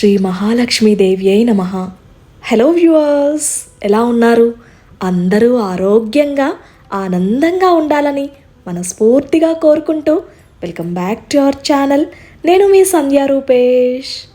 శ్రీ మహాలక్ష్మీదేవ్యై నమ. Hello viewers ఎలా ఉన్నారు? అందరూ ఆరోగ్యంగా ఆనందంగా ఉండాలని మనస్ఫూర్తిగా కోరుకుంటూ welcome back to our channel నేను మీ సంధ్యా రూపేష్.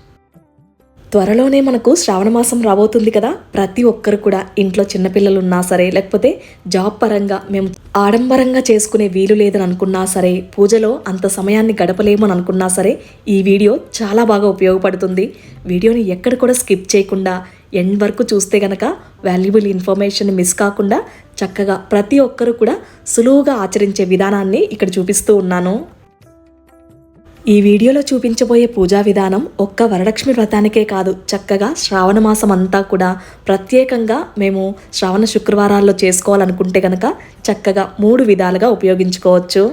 త్వరలోనే మనకు శ్రావణ మాసం రాబోతుంది కదా. ప్రతి ఒక్కరు కూడా ఇంట్లో చిన్నపిల్లలు ఉన్నా సరే లేకపోతే జాబ్ పరంగా మేము ఆడంబరంగా చేసుకునే వీలు లేదని అనుకున్నా సరే పూజలో అంత సమయాన్ని గడపలేమని అనుకున్నా సరే ఈ వీడియో చాలా బాగా ఉపయోగపడుతుంది. వీడియోని ఎక్కడ కూడా స్కిప్ చేయకుండా ఎండ్ వరకు చూస్తే గనక వాల్యుబుల్ ఇన్ఫర్మేషన్ మిస్ కాకుండా చక్కగా ప్రతి ఒక్కరు కూడా సులువుగా ఆచరించే విధానాన్ని ఇక్కడ చూపిస్తూ ఉన్నాను. ఈ వీడియోలో చూపించబోయే పూజా విధానం ఒక్క వరలక్ష్మి వ్రతానికే కాదు. చక్కగా శ్రావణ మాసం అంతా కూడా ప్రత్యేకంగా మేము శ్రావణ శుక్రవారాల్లో చేసుకోవాలనుకుంటే కనుక చక్కగా మూడు విధాలుగా ఉపయోగించుకోవచ్చు.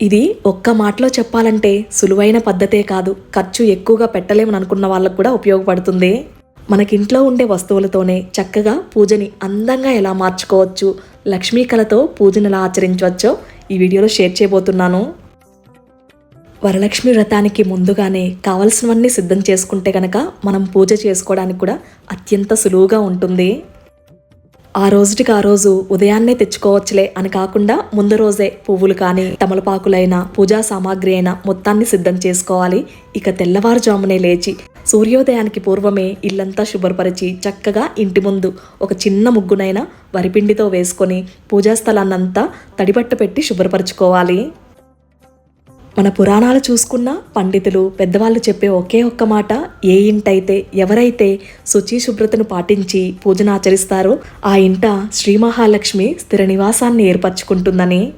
ఇది ఒక్క మాటలో చెప్పాలంటే సులువైన పద్ధతే కాదు. ఖర్చు ఎక్కువగా పెట్టలేమని అనుకున్న వాళ్ళకు కూడా ఉపయోగపడుతుంది. మనకింట్లో ఉండే వస్తువులతోనే చక్కగా పూజని అందంగా ఎలా మార్చుకోవచ్చు లక్ష్మీ కళతో పూజను ఎలా ఆచరించవచ్చో ఈ వీడియోలో షేర్ చేయబోతున్నాను. వరలక్ష్మి వ్రతానికి ముందుగానే కావలసినవన్నీ సిద్ధం చేసుకుంటే గనక మనం పూజ చేసుకోవడానికి కూడా అత్యంత సులువుగా ఉంటుంది. ఆ రోజుటికి ఆ రోజు ఉదయాన్నే తెచ్చుకోవచ్చులే అని కాకుండా ముందు రోజే పువ్వులు కానీ తమలపాకులైనా పూజా సామాగ్రి అయినా మొత్తాన్ని సిద్ధం చేసుకోవాలి. ఇక తెల్లవారుజామునే లేచి సూర్యోదయానికి పూర్వమే ఇల్లంతా శుభ్రపరిచి చక్కగా ఇంటి ముందు ఒక చిన్న ముగ్గునైనా వరిపిండితో వేసుకొని పూజా స్థలాన్నంతా తడిపట్టు పెట్టి శుభ్రపరచుకోవాలి. మన పురాణాలు చూసుకున్న పండితులు పెద్దవాళ్ళు చెప్పే ఒకే ఒక్క మాట ఏ ఇంటైతే ఎవరైతే శుచి శుభ్రతను పాటించి పూజను ఆచరిస్తారో ఆ ఇంట శ్రీ మహాలక్ష్మి స్థిర నివాసాన్ని ఏర్పరచుకుంటుందని.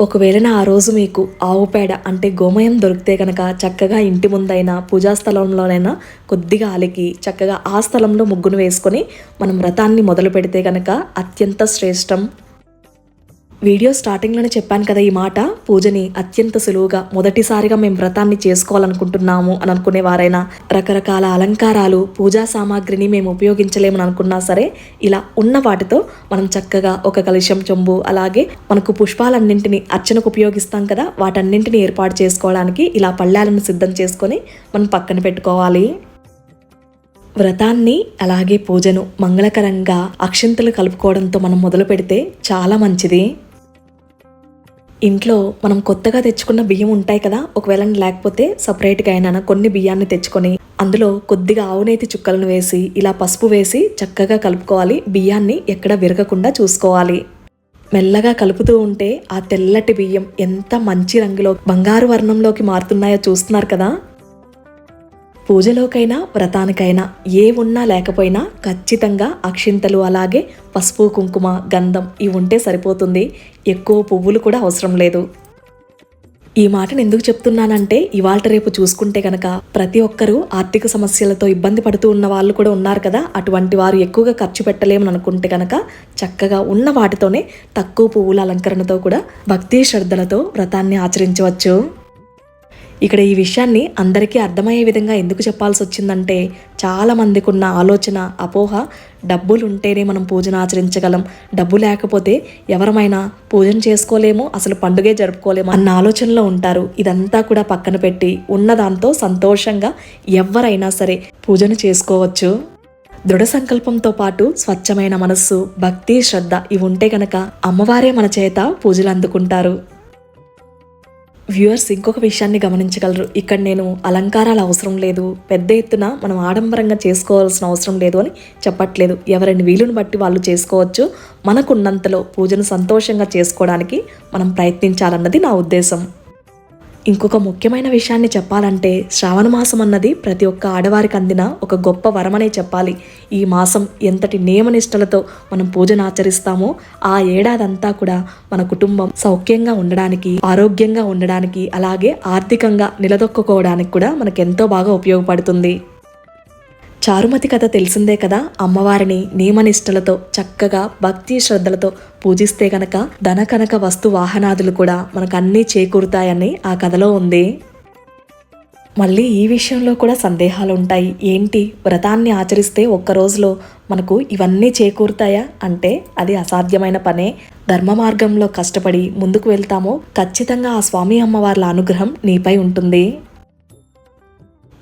ఒకవేళ నా ఆ రోజు మీకు ఆవు పేడ అంటే గోమయం దొరికితే కనుక చక్కగా ఇంటి ముందైనా పూజా స్థలంలోనైనా కొద్దిగా అలికి చక్కగా ఆ స్థలంలో ముగ్గును వేసుకొని మనం వ్రతాన్ని మొదలు పెడితే కనుక అత్యంత శ్రేష్టం. వీడియో స్టార్టింగ్లోనే చెప్పాను కదా ఈ మాట పూజని అత్యంత సులువుగా మొదటిసారిగా మేము వ్రతాన్ని చేసుకోవాలనుకుంటున్నాము అని అనుకునే వారైనా రకరకాల అలంకారాలు పూజా సామాగ్రిని మేము ఉపయోగించలేమని అనుకున్నా సరే ఇలా ఉన్న వాటితో మనం చక్కగా ఒక కలుషం చెంబు అలాగే మనకు పుష్పాలన్నింటినీ అర్చనకు ఉపయోగిస్తాం కదా వాటన్నింటినీ ఏర్పాటు చేసుకోవడానికి ఇలా పళ్ళాలను సిద్ధం చేసుకొని మనం పక్కన పెట్టుకోవాలి. వ్రతాన్ని అలాగే పూజను మంగళకరంగా అక్షింతలు కలుపుకోవడంతో మనం మొదలు పెడితే చాలా మంచిది. ఇంట్లో మనం కొత్తగా తెచ్చుకున్న బియ్యం ఉంటాయి కదా ఒకవేళ లేకపోతే సపరేట్గా అయినా కొన్ని బియ్యాన్ని తెచ్చుకొని అందులో కొద్దిగా ఆవునేతి చుక్కలను వేసి ఇలా పసుపు వేసి చక్కగా కలుపుకోవాలి. బియ్యాన్ని ఎక్కడ విరగకుండా చూసుకోవాలి. మెల్లగా కలుపుతూ ఉంటే ఆ తెల్లటి బియ్యం ఎంత మంచి రంగులో బంగారు వర్ణంలోకి మారుతున్నాయో చూస్తున్నారు కదా. పూజలోకైనా వ్రతానికైనా ఏ ఉన్నా లేకపోయినా ఖచ్చితంగా అక్షింతలు అలాగే పసుపు కుంకుమ గంధం ఇవి ఉంటే సరిపోతుంది. ఎక్కువ పువ్వులు కూడా అవసరం లేదు. ఈ మాటను ఎందుకు చెప్తున్నానంటే ఇవాళ రేపు చూసుకుంటే కనుక ప్రతి ఒక్కరూ ఆర్థిక సమస్యలతో ఇబ్బంది పడుతూ ఉన్న వాళ్ళు కూడా ఉన్నారు కదా. అటువంటి వారు ఎక్కువగా ఖర్చు పెట్టలేమని అనుకుంటే కనుక చక్కగా ఉన్న వాటితోనే తక్కువ పువ్వుల అలంకరణతో కూడా భక్తి శ్రద్ధలతో వ్రతాన్ని ఆచరించవచ్చు. ఇక్కడ ఈ విషయాన్ని అందరికీ అర్థమయ్యే విధంగా ఎందుకు చెప్పాల్సి వచ్చిందంటే చాలా మందికి ఉన్న ఆలోచన అపోహ డబ్బులు ఉంటేనే మనం పూజను ఆచరించగలం. డబ్బు లేకపోతే ఎవరమైనా పూజన చేసుకోలేము అసలు పండుగే జరుపుకోలేము అన్న ఆలోచనలో ఉంటారు. ఇదంతా కూడా పక్కన పెట్టి ఉన్నదాంతో సంతోషంగా ఎవరైనా సరే పూజను చేసుకోవచ్చు. దృఢ సంకల్పంతో పాటు స్వచ్ఛమైన మనస్సు భక్తి శ్రద్ధ ఇవి ఉంటే గనక అమ్మవారే మన చేత పూజలు అందుకుంటారు. వ్యూవర్స్ ఇంకొక విషయాన్ని గమనించగలరు. ఇక్కడ నేను అలంకారాలు అవసరం లేదు. పెద్ద ఎత్తున మనం ఆడంబరంగా చేసుకోవాల్సిన అవసరం లేదు అని చెప్పట్లేదు. ఎవరిని వీలుని బట్టి వాళ్ళు చేసుకోవచ్చు. మనకున్నంతలో పూజను సంతోషంగా చేసుకోవడానికి మనం ప్రయత్నించాలన్నది నా ఉద్దేశం. ఇంకొక ముఖ్యమైన విషయాన్ని చెప్పాలంటే శ్రావణ మాసం అన్నది ప్రతి ఒక్క ఆడవారికి అందిన ఒక గొప్ప వరమనే చెప్పాలి. ఈ మాసం ఎంతటి నియమనిష్టలతో మనం పూజను ఆచరిస్తామో ఆ ఏడాదంతా కూడా మన కుటుంబం సౌఖ్యంగా ఉండడానికి ఆరోగ్యంగా ఉండడానికి అలాగే ఆర్థికంగా నిలదొక్కుకోవడానికి కూడా మనకెంతో బాగా ఉపయోగపడుతుంది. చారుమతి కథ తెలిసిందే కదా? అమ్మవారిని నియమనిష్టలతో చక్కగా భక్తి శ్రద్ధలతో పూజిస్తే గనక ధన కనక వస్తు వాహనాదులు కూడా మనకు అన్నీ చేకూరుతాయని ఆ కథలో ఉంది. మళ్ళీ ఈ విషయంలో కూడా సందేహాలు ఉంటాయి ఏంటి? వ్రతాన్ని ఆచరిస్తే ఒక్క రోజులో మనకు ఇవన్నీ చేకూరుతాయా? అంటే అది అసాధ్యమైన పనే. ధర్మ మార్గంలో కష్టపడి ముందుకు వెళ్తామో ఖచ్చితంగా ఆ స్వామి అమ్మవార్ల అనుగ్రహం నీపై ఉంటుంది.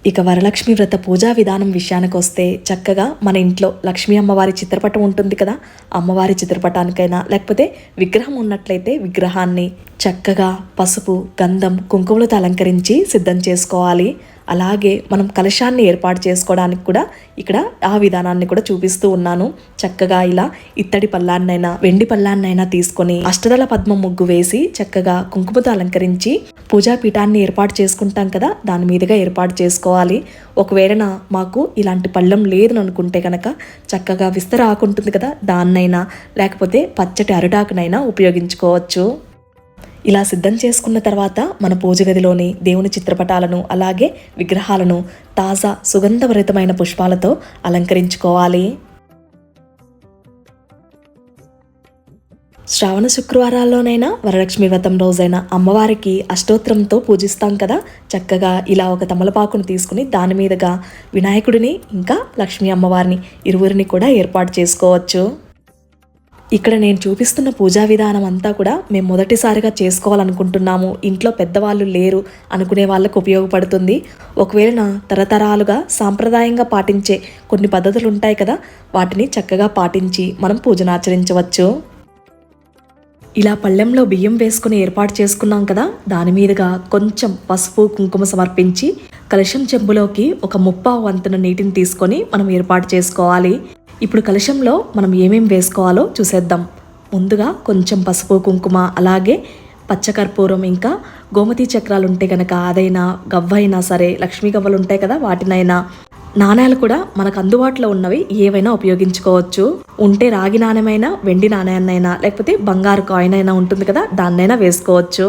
ఇక వరలక్ష్మి వ్రత పూజా విధానం విషయానికి వస్తే చక్కగా మన ఇంట్లో లక్ష్మీ అమ్మవారి చిత్రపటం ఉంటుంది కదా. అమ్మవారి చిత్రపటానికైనా లేకపోతే విగ్రహం ఉన్నట్లయితే విగ్రహాన్ని చక్కగా పసుపు గంధం కుంకుమలతో అలంకరించి సిద్ధం చేసుకోవాలి. అలాగే మనం కలశాన్ని ఏర్పాటు చేసుకోవడానికి కూడా ఇక్కడ ఆ విధానాన్ని కూడా చూపిస్తూ ఉన్నాను. చక్కగా ఇలా ఇత్తడి పల్లాన్నైనా వెండి పల్లాన్నైనా తీసుకొని అష్టదళ పద్మ ముగ్గు వేసి చక్కగా కుంకుమతో అలంకరించి పూజా పీఠాన్ని ఏర్పాటు చేసుకుంటాం కదా దాని మీదుగా ఏర్పాటు చేసుకోవాలి. ఒకవేళ మాకు ఇలాంటి పళ్ళం లేదు అనుకుంటే కనుక చక్కగా విస్తర ఆకుంటుంది కదా దాన్నైనా లేకపోతే పచ్చటి అరిటాకునైనా ఉపయోగించుకోవచ్చు. ఇలా సిద్ధం చేసుకున్న తర్వాత మన పూజ గదిలోని దేవుని చిత్రపటాలను అలాగే విగ్రహాలను తాజా సుగంధభరితమైన పుష్పాలతో అలంకరించుకోవాలి. శ్రావణ శుక్రవారాల్లోనైనా వరలక్ష్మి వ్రతం రోజైన అమ్మవారికి అష్టోత్తరంతో పూజిస్తాం కదా. చక్కగా ఇలా ఒక తమలపాకును తీసుకుని దాని మీదుగా వినాయకుడిని ఇంకా లక్ష్మీ అమ్మవారిని ఇరువురిని కూడా ఏర్పాటు చేసుకోవచ్చు. ఇక్కడ నేను చూపిస్తున్న పూజా విధానం అంతా కూడా మేము మొదటిసారిగా చేసుకోవాలనుకుంటున్నాము. ఇంట్లో పెద్దవాళ్ళు లేరు అనుకునే వాళ్ళకు ఉపయోగపడుతుంది. ఒకవేళ నా తరతరాలుగా సాంప్రదాయంగా పాటించే కొన్ని పద్ధతులు ఉంటాయి కదా వాటిని చక్కగా పాటించి మనం పూజను ఆచరించవచ్చు. ఇలా పళ్ళెంలో బియ్యం వేసుకుని ఏర్పాటు చేసుకున్నాం కదా దాని మీదుగా కొంచెం పసుపు కుంకుమ సమర్పించి కలశం చెంబులోకి ఒక ముప్పావు వంతున నీటిని తీసుకొని మనం ఏర్పాటు చేసుకోవాలి. ఇప్పుడు కలశంలో మనం ఏమేం వేసుకోవాలో చూసేద్దాం. ముందుగా కొంచెం పసుపు కుంకుమ అలాగే పచ్చకర్పూరం ఇంకా గోమతి చక్రాలు ఉంటే కనుక అదైనా గవ్వైనా సరే లక్ష్మీ గవ్వలు ఉంటాయి కదా వాటినైనా. నాణ్యాలు కూడా మనకు అందుబాటులో ఉన్నవి ఏవైనా ఉపయోగించుకోవచ్చు. ఉంటే రాగి నాణ్యమైనా వెండి నాణ్యాన్నైనా లేకపోతే బంగారు కాయిన్ అయినా ఉంటుంది కదా దాన్నైనా వేసుకోవచ్చు.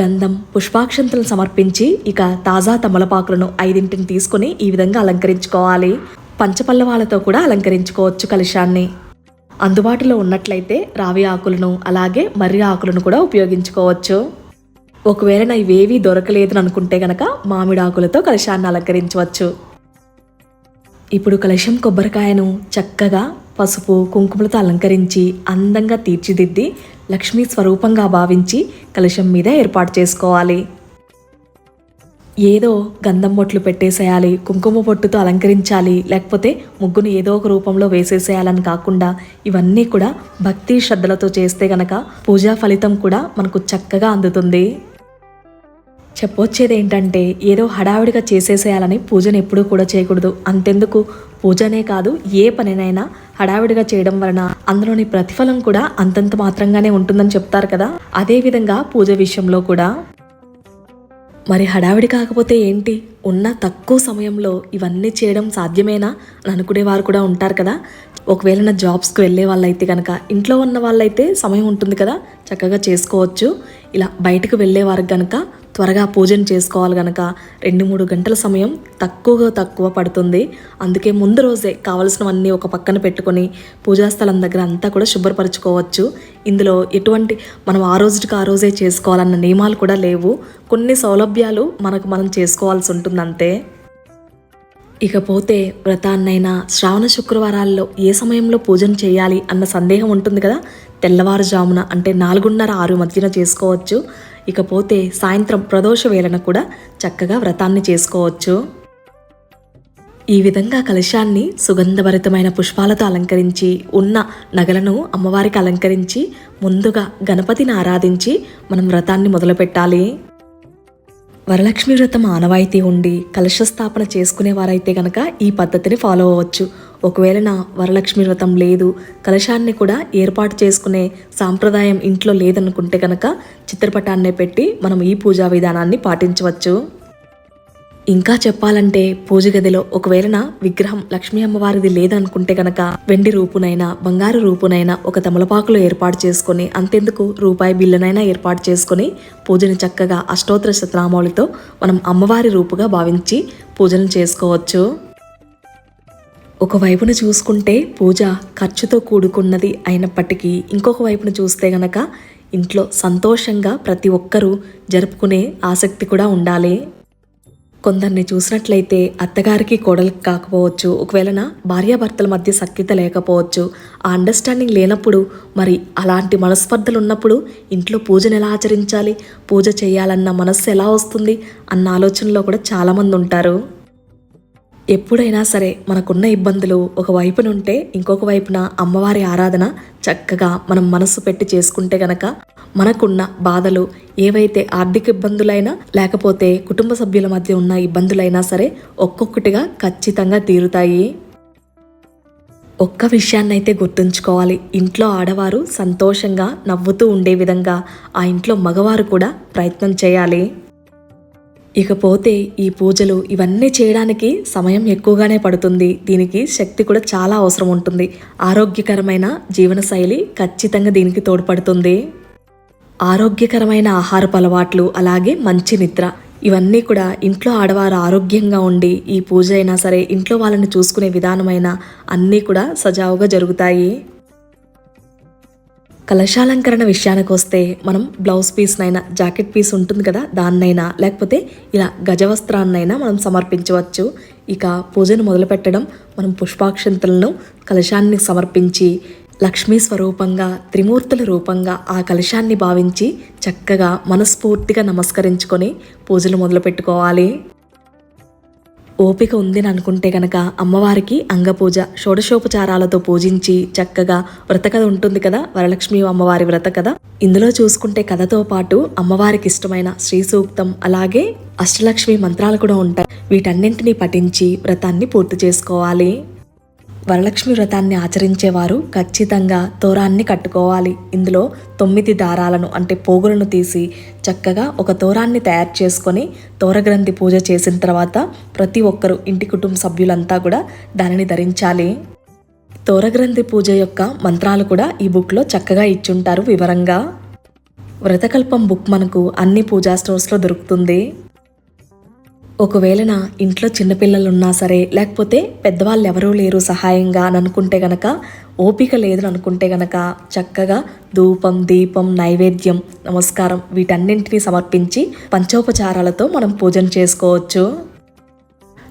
గంధం పుష్పాక్షంతలను సమర్పించి ఇక తాజా తమలపాకులను ఐదింటిని తీసుకొని ఈ విధంగా అలంకరించుకోవాలి. పంచపల్లవాలతో కూడా అలంకరించుకోవచ్చు కలశాన్ని. అందుబాటులో ఉన్నట్లయితే రావి ఆకులను అలాగే మర్రి ఆకులను కూడా ఉపయోగించుకోవచ్చు. ఒకవేళ నా ఇవేవీ దొరకలేదు అనుకుంటే గనక మామిడి ఆకులతో కలశాన్ని అలంకరించవచ్చు. ఇప్పుడు కలశం కొబ్బరికాయను చక్కగా పసుపు కుంకుమలతో అలంకరించి అందంగా తీర్చిదిద్ది లక్ష్మీ స్వరూపంగా భావించి కలశం మీద ఏర్పాటు చేసుకోవాలి. ఏదో గంధం బొట్లు పెట్టేసేయాలి కుంకుమ పొట్టుతో అలంకరించాలి లేకపోతే ముగ్గును ఏదో ఒక రూపంలో వేసేసేయాలని కాకుండా ఇవన్నీ కూడా భక్తి శ్రద్ధలతో చేస్తే గనక పూజా ఫలితం కూడా మనకు చక్కగా అందుతుంది. చెప్పొచ్చేది ఏంటంటే ఏదో హడావిడిగా చేసేసేయాలని పూజను ఎప్పుడూ కూడా చేయకూడదు. అంతెందుకు? పూజనే కాదు ఏ పనినైనా హడావిడిగా చేయడం వలన అందులోని ప్రతిఫలం కూడా అంతంత మాత్రంగానే ఉంటుందని చెప్తారు కదా. అదే విధంగా పూజ విషయంలో కూడా. మరి హడావిడి కాకపోతే ఏంటి? ఉన్న తక్కువ సమయంలో ఇవన్నీ చేయడం సాధ్యమేనా? అని అనుకునేవారు కూడా ఉంటారు కదా. ఒకవేళ నా జాబ్స్కి వెళ్ళే వాళ్ళైతే కనుక ఇంట్లో ఉన్న వాళ్ళైతే సమయం ఉంటుంది కదా. చక్కగా చేసుకోవచ్చు. ఇలా బయటకు వెళ్ళేవారికి కనుక త్వరగా పూజను చేసుకోవాలి కనుక రెండు మూడు గంటల సమయం తక్కువగా తక్కువ పడుతుంది. అందుకే ముందు రోజే కావలసినవన్నీ ఒక పక్కన పెట్టుకొని పూజాస్థలం దగ్గర అంతా కూడా శుభ్రపరచుకోవచ్చు. ఇందులో ఎటువంటి మనం ఆ రోజుకి ఆ రోజే చేసుకోవాలన్న నియమాలు కూడా లేవు. కొన్ని సౌలభ్యాలు మనకు మనం చేసుకోవాల్సి ఉంటుంది అంతే ఇకపోతే వ్రతాన్నైనా శ్రావణ శుక్రవారాల్లో ఏ సమయంలో పూజను చేయాలి అన్న సందేహం ఉంటుంది కదా? తెల్లవారుజామున అంటే నాలుగున్నర ఆరు మధ్యన చేసుకోవచ్చు. ఇకపోతే సాయంత్రం ప్రదోష వేళన కూడా చక్కగా వ్రతాన్ని చేసుకోవచ్చు. ఈ విధంగా కలశాన్ని సుగంధభరితమైన పుష్పాలతో అలంకరించి ఉన్న నగలను అమ్మవారికి అలంకరించి ముందుగా గణపతిని ఆరాధించి మనం వ్రతాన్ని మొదలుపెట్టాలి. వరలక్ష్మి వ్రతం ఆనవాయితీ ఉండి కలశ స్థాపన చేసుకునేవారైతే గనక ఈ పద్ధతిని ఫాలో అవ్వచ్చు. ఒకవేళ నా వరలక్ష్మి వ్రతం లేదు కలశాన్ని కూడా ఏర్పాటు చేసుకునే సాంప్రదాయం ఇంట్లో లేదనుకుంటే కనుక చిత్రపటాన్నే పెట్టి మనం ఈ పూజా విధానాన్ని పాటించవచ్చు. ఇంకా చెప్పాలంటే పూజ గదిలో ఒకవేళ నా విగ్రహం లక్ష్మీ అమ్మవారిది లేదనుకుంటే గనక వెండి రూపునైనా బంగారు రూపునైనా ఒక తమలపాకులో ఏర్పాటు చేసుకొని అంతెందుకు రూపాయి బిల్లునైనా ఏర్పాటు చేసుకొని పూజని చక్కగా అష్టోత్తర శతనామౌళితో మనం అమ్మవారి రూపుగా భావించి పూజను చేసుకోవచ్చు. ఒకవైపున చూసుకుంటే పూజ ఖర్చుతో కూడుకున్నది అయినప్పటికీ ఇంకొక వైపున చూస్తే గనక ఇంట్లో సంతోషంగా ప్రతి ఒక్కరూ జరుపుకునే ఆసక్తి కూడా ఉండాలి. కొందరిని చూసినట్లయితే అత్తగారికి కోడలికి కాకపోవచ్చు. ఒకవేళ నా భార్యాభర్తల మధ్య సఖ్యత లేకపోవచ్చు. ఆ అండర్స్టాండింగ్ లేనప్పుడు మరి అలాంటి మనస్పర్ధలు ఉన్నప్పుడు ఇంట్లో పూజను ఎలా ఆచరించాలి? పూజ చేయాలన్న మనస్సు ఎలా వస్తుంది? అన్న ఆలోచనలో కూడా చాలామంది ఉంటారు. ఎప్పుడైనా సరే మనకున్న ఇబ్బందులు ఒక వైపునుంటే ఇంకొక వైపున అమ్మవారి ఆరాధన చక్కగా మనం మనస్సు పెట్టి చేసుకుంటే గనక మనకున్న బాధలు ఏవైతే ఆర్థిక ఇబ్బందులైనా లేకపోతే కుటుంబ సభ్యుల మధ్య ఉన్న ఇబ్బందులైనా సరే ఒక్కొక్కటిగా ఖచ్చితంగా తీరుతాయి. ఒక్క విషయాన్నైతే గుర్తుంచుకోవాలి. ఇంట్లో ఆడవారు సంతోషంగా నవ్వుతూ ఉండే విధంగా ఆ ఇంట్లో మగవారు కూడా ప్రయత్నం చేయాలి. ఇకపోతే ఈ పూజలు ఇవన్నీ చేయడానికి సమయం ఎక్కువగానే పడుతుంది. దీనికి శక్తి కూడా చాలా అవసరం ఉంటుంది. ఆరోగ్యకరమైన జీవనశైలి ఖచ్చితంగా దీనికి తోడ్పడుతుంది. ఆరోగ్యకరమైన ఆహారపు అలవాట్లు అలాగే మంచి నిద్ర ఇవన్నీ కూడా ఇంట్లో ఆడవారు ఆరోగ్యంగా ఉండి ఈ పూజ అయినా సరే ఇంట్లో వాళ్ళని చూసుకునే విధానమైన అన్నీ కూడా సజావుగా జరుగుతాయి. కలశాలంకరణ విషయానికి వస్తే మనం బ్లౌజ్ పీస్నైనా జాకెట్ పీస్ ఉంటుంది కదా దాన్నైనా లేకపోతే ఇలా గజవస్త్రాన్నైనా మనం సమర్పించవచ్చు. ఇక పూజను మొదలుపెట్టడం మనం పుష్పాక్షంతులను కలశాన్ని సమర్పించి లక్ష్మీ స్వరూపంగా త్రిమూర్తుల రూపంగా ఆ కలశాన్ని భావించి చక్కగా మనస్ఫూర్తిగా నమస్కరించుకొని పూజలు మొదలు పెట్టుకోవాలి ఓపిక ఉందని అనుకుంటే గనక అమ్మవారికి అంగపూజ షోడశోపచారాలతో పూజించి చక్కగా వ్రత కథ ఉంటుంది కదా? వరలక్ష్మి అమ్మవారి వ్రత కథ ఇందులో చూసుకుంటే కథతో పాటు అమ్మవారికి ఇష్టమైన శ్రీ సూక్తం అలాగే అష్టలక్ష్మి మంత్రాలు కూడా ఉంటాయి. వీటన్నింటినీ పఠించి వ్రతాన్ని పూర్తి చేసుకోవాలి. వరలక్ష్మి వ్రతాన్ని ఆచరించేవారు ఖచ్చితంగా తోరాన్ని కట్టుకోవాలి. ఇందులో తొమ్మిది దారాలను అంటే పోగులను తీసి చక్కగా ఒక తోరాన్ని తయారు చేసుకొని తోరగ్రంథి పూజ చేసిన తర్వాత ప్రతి ఒక్కరు ఇంటి కుటుంబ సభ్యులంతా కూడా దానిని ధరించాలి. తోరగ్రంథి పూజ యొక్క మంత్రాలు కూడా ఈ బుక్లో చక్కగా ఇచ్చుంటారు వివరంగా. వ్రతకల్పం బుక్ మనకు అన్ని పూజా స్టోర్స్లో దొరుకుతుంది. ఒకవేళ నా ఇంట్లో చిన్నపిల్లలు ఉన్నా సరే లేకపోతే పెద్దవాళ్ళు ఎవరూ లేరు సహాయంగా అని అనుకుంటే గనక ఓపిక లేదని అనుకుంటే గనక చక్కగా ధూపం దీపం నైవేద్యం నమస్కారం వీటన్నింటినీ సమర్పించి పంచోపచారాలతో మనం పూజను చేసుకోవచ్చు.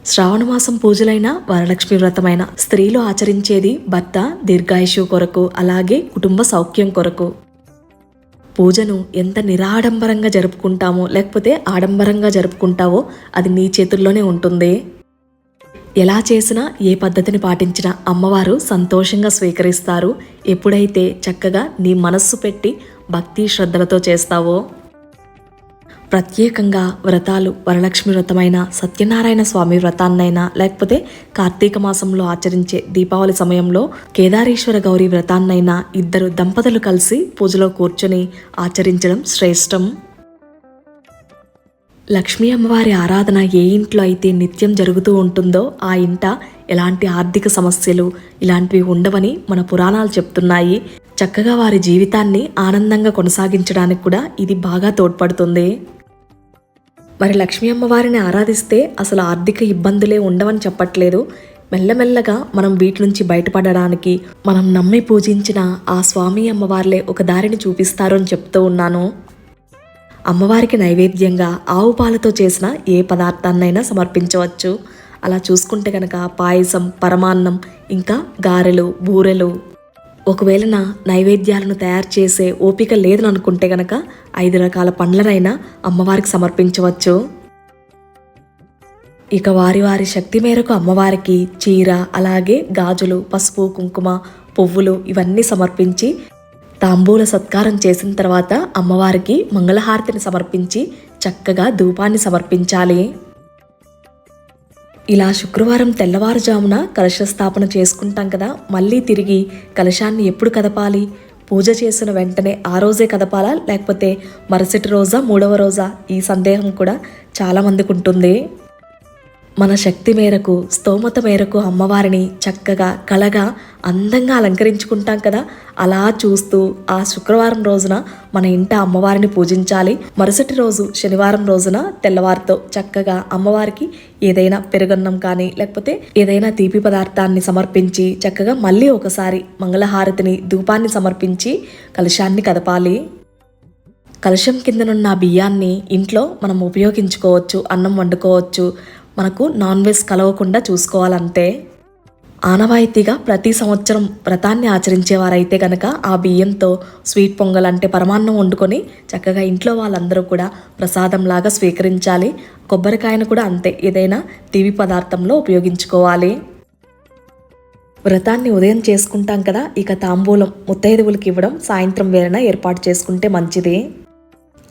శ్రావణమాసం పూజలైన వరలక్ష్మి వ్రతమైన స్త్రీలు ఆచరించేది భర్త దీర్ఘాయుషు కొరకు అలాగే కుటుంబ సౌఖ్యం కొరకు. పూజను ఎంత నిరాడంబరంగా జరుపుకుంటామో లేకపోతే ఆడంబరంగా జరుపుకుంటావో అది నీ చేతుల్లోనే ఉంటుంది. ఎలా చేసినా ఏ పద్ధతిని పాటించినా అమ్మవారు సంతోషంగా స్వీకరిస్తారు. ఎప్పుడైతే చక్కగా నీ మనస్సు పెట్టి భక్తి శ్రద్ధలతో చేస్తావో. ప్రత్యేకంగా వ్రతాలు వరలక్ష్మి వ్రతమైన సత్యనారాయణ స్వామి వ్రతాన్నైనా లేకపోతే కార్తీక మాసంలో ఆచరించే దీపావళి సమయంలో కేదారేశ్వర గౌరీ వ్రతాన్నైనా ఇద్దరు దంపతులు కలిసి పూజలో కూర్చొని ఆచరించడం శ్రేష్టం. లక్ష్మీ అమ్మవారి ఆరాధన ఏ ఇంట్లో అయితే నిత్యం జరుగుతూ ఉంటుందో ఆ ఇంట ఎలాంటి ఆర్థిక సమస్యలు ఇలాంటివి ఉండవని మన పురాణాలు చెప్తున్నాయి. చక్కగా వారి జీవితాన్ని ఆనందంగా కొనసాగించడానికి కూడా ఇది బాగా తోడ్పడుతుంది. మరి లక్ష్మీ అమ్మవారిని ఆరాధిస్తే అసలు ఆర్థిక ఇబ్బందులే ఉండవని చెప్పట్లేదు. మెల్లమెల్లగా మనం వీటి నుంచి బయటపడడానికి మనం నమ్మి పూజించిన ఆ స్వామి అమ్మవార్లే ఒక దారిని చూపిస్తారు అని చెప్తూ ఉన్నాను. అమ్మవారికి నైవేద్యంగా ఆవు పాలతో చేసిన ఏ పదార్థాన్నైనా సమర్పించవచ్చు. అలా చూసుకుంటే కనుక పాయసం పరమాన్నం ఇంకా గారెలు బూరెలు. ఒకవేళ నా నైవేద్యాలను తయారు చేసే ఓపిక లేదని అనుకుంటే గనక ఐదు రకాల పండ్లనైనా అమ్మవారికి సమర్పించవచ్చు. ఇక వారి వారి శక్తి మేరకు అమ్మవారికి చీర అలాగే గాజులు పసుపు కుంకుమ పువ్వులు ఇవన్నీ సమర్పించి తాంబూల సత్కారం చేసిన తర్వాత అమ్మవారికి మంగళహారతిని సమర్పించి చక్కగా ధూపాన్ని సమర్పించాలి. ఇలా శుక్రవారం తెల్లవారుజామున కలశ స్థాపన చేసుకుంటాం కదా మళ్ళీ తిరిగి కలశాన్ని ఎప్పుడు కదపాలి? పూజ చేసిన వెంటనే ఆ రోజే కదపాలా? లేకపోతే మరుసటి రోజా మూడవ రోజా? ఈ సందేహం కూడా చాలామందికి ఉంటుంది. మన శక్తి మేరకు స్తోమత మేరకు అమ్మవారిని చక్కగా కళగా అందంగా అలంకరించుకుంటాం కదా? అలా చూస్తూ ఆ శుక్రవారం రోజున మన ఇంట అమ్మవారిని పూజించాలి. మరుసటి రోజు శనివారం రోజున తెల్లవారితో చక్కగా అమ్మవారికి ఏదైనా పెరుగన్నం కానీ లేకపోతే ఏదైనా తీపి పదార్థాన్ని సమర్పించి చక్కగా మళ్ళీ ఒకసారి మంగళహారతిని ధూపాన్ని సమర్పించి కలశాన్ని కదపాలి. కలుషం కిందనున్న బియ్యాన్ని ఇంట్లో మనం ఉపయోగించుకోవచ్చు అన్నం వండుకోవచ్చు. మనకు నాన్ వెజ్ కలవకుండా చూసుకోవాలంతే ఆనవాయితీగా ప్రతి సంవత్సరం వ్రతాన్ని ఆచరించేవారైతే గనక ఆ బియ్యంతో స్వీట్ పొంగల్ అంటే పరమాన్నం వండుకొని చక్కగా ఇంట్లో వాళ్ళందరూ కూడా ప్రసాదంలాగా స్వీకరించాలి. కొబ్బరికాయను కూడా అంతే ఏదైనా తీవి పదార్థంలో ఉపయోగించుకోవాలి. వ్రతాన్ని ఉదయం చేసుకుంటాం కదా ఇక తాంబూలం ముత్తైదువులకి ఇవ్వడం సాయంత్రం వేళన ఏర్పాటు చేసుకుంటే మంచిది.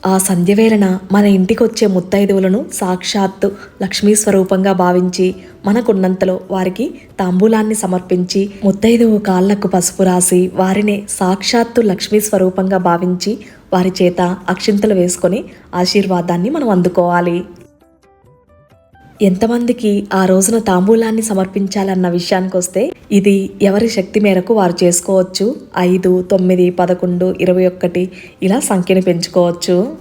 ఆ సంధ్యవేళన మన ఇంటికి వచ్చే ముత్తైదువులను సాక్షాత్తు లక్ష్మీ స్వరూపంగా భావించి మనకున్నంతలో వారికి తాంబూలాన్ని సమర్పించి ముత్తైదువు కాళ్ళకు పసుపు రాసి వారిని సాక్షాత్తు లక్ష్మీ స్వరూపంగా భావించి వారి చేత అక్షింతలు వేసుకొని ఆశీర్వాదాన్ని మనం అందుకోవాలి. ఎంతమందికి ఆ రోజున తాంబూలాన్ని సమర్పించాలన్న విషయానికి వస్తే ఇది ఎవరి శక్తి మేరకు వారు చేసుకోవచ్చు? ఐదు తొమ్మిది పదకొండు ఇరవై ఒక్కటి ఇలా సంఖ్యను పెంచుకోవచ్చు.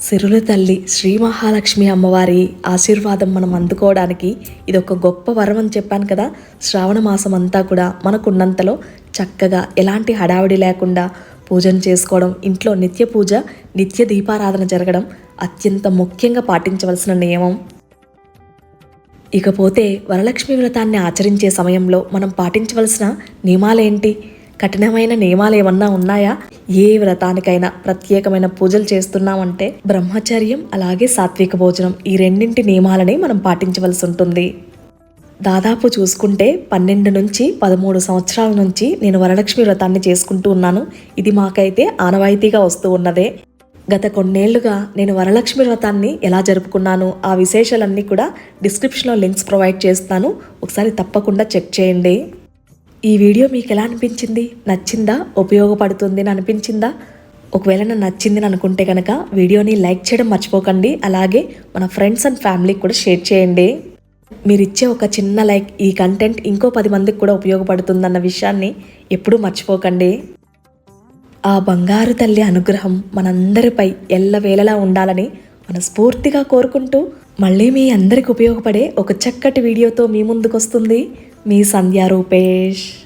సిరుల తల్లి శ్రీ మహాలక్ష్మి అమ్మవారి ఆశీర్వాదం మనం అందుకోవడానికి ఇది ఒక గొప్ప వరం అని చెప్పాను కదా. శ్రావణ మాసం అంతా కూడా మనకున్నంతలో చక్కగా ఎలాంటి హడావిడి లేకుండా పూజను చేసుకోవడం ఇంట్లో నిత్య పూజ నిత్య దీపారాధన జరగడం అత్యంత ముఖ్యంగా పాటించవలసిన నియమం. ఇకపోతే వరలక్ష్మి వ్రతాన్ని ఆచరించే సమయంలో మనం పాటించవలసిన నియమాలేంటి? కఠినమైన నియమాలు ఏమన్నా ఉన్నాయా? ఏ వ్రతానికైనా ప్రత్యేకమైన పూజలు చేస్తున్నామంటే బ్రహ్మచర్యం అలాగే సాత్విక భోజనం ఈ రెండింటి నియమాలని మనం పాటించవలసి ఉంటుంది. దాదాపు చూసుకుంటే పన్నెండు నుంచి పదమూడు సంవత్సరాల నుంచి నేను వరలక్ష్మి వ్రతాన్ని చేసుకుంటూ ఉన్నాను. ఇది మాకైతే ఆనవాయితీగా వస్తూ ఉన్నదే. గత కొన్నేళ్ళుగా నేను వరలక్ష్మి వ్రతాన్ని ఎలా జరుపుకున్నాను ఆ విశేషాలన్నీ కూడా డిస్క్రిప్షన్లో లింక్స్ ప్రొవైడ్ చేస్తాను. ఒకసారి తప్పకుండా చెక్ చేయండి. ఈ వీడియో మీకు ఎలా అనిపించింది? నచ్చిందా? ఉపయోగపడుతుంది అని అనిపించిందా? ఒకవేళ నాకు నచ్చింది అని అనుకుంటే కనుక వీడియోని లైక్ చేయడం మర్చిపోకండి. అలాగే మన ఫ్రెండ్స్ అండ్ ఫ్యామిలీకి కూడా షేర్ చేయండి. మీరు ఇచ్చే ఒక చిన్న లైక్ ఈ కంటెంట్ ఇంకో పది మందికి కూడా ఉపయోగపడుతుందన్న విషయాన్ని ఎప్పుడూ మర్చిపోకండి. ఆ బంగారు తల్లి అనుగ్రహం మనందరిపై ఎల్లవేళలా ఉండాలని మనస్ఫూర్తిగా కోరుకుంటూ మళ్ళీ మీ అందరికి ఉపయోగపడే ఒక చక్కటి వీడియోతో మీ ముందుకు వస్తుంది మీ సంధ్యా రూపేష్.